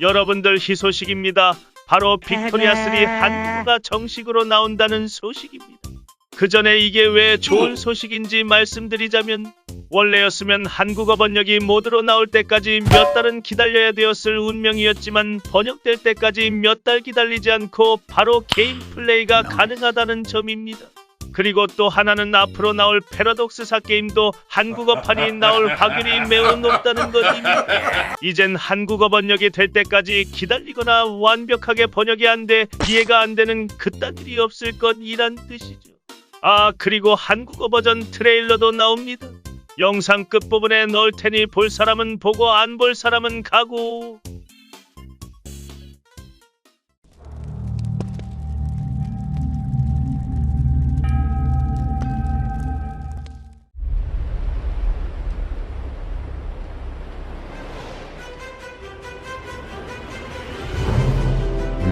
여러분들 희소식입니다. 바로 빅토리아 3 한국어가 정식으로 나온다는 소식입니다. 그 전에 이게 왜 좋은 소식인지 말씀드리자면 원래였으면 한국어 번역이 모드로 나올 때까지 몇 달은 기다려야 되었을 운명이었지만 번역될 때까지 몇 달 기다리지 않고 바로 게임 플레이가 가능하다는 점입니다. 그리고 또 하나는 앞으로 나올 패러독스사 게임도 한국어판이 나올 확률이 매우 높다는 것입니다. 이젠 한국어 번역이 될 때까지 기다리거나 완벽하게 번역이 안 돼 이해가 안 되는 그딴 일이 없을 것이란 뜻이죠. 아 그리고 한국어 버전 트레일러도 나옵니다. 영상 끝부분에 넣을 테니 볼 사람은 보고 안 볼 사람은 가고.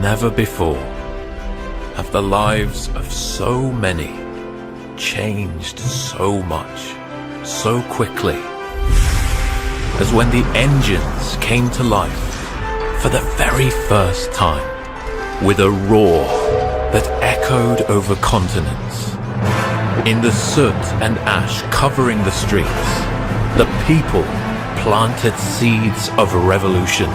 Never before have the lives of so many changed so much, so quickly, as when the engines came to life for the very first time with a roar that echoed over continents. In the soot and ash covering the streets, the people planted seeds of revolution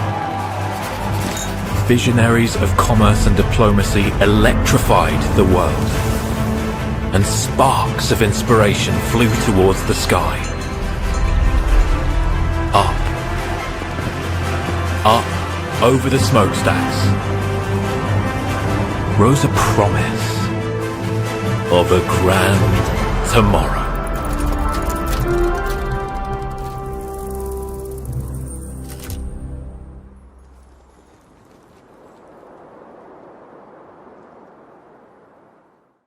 visionaries of commerce and diplomacy electrified the world. And sparks of inspiration flew towards the sky. Up. Up over the smokestacks rose a promise of a grand tomorrow.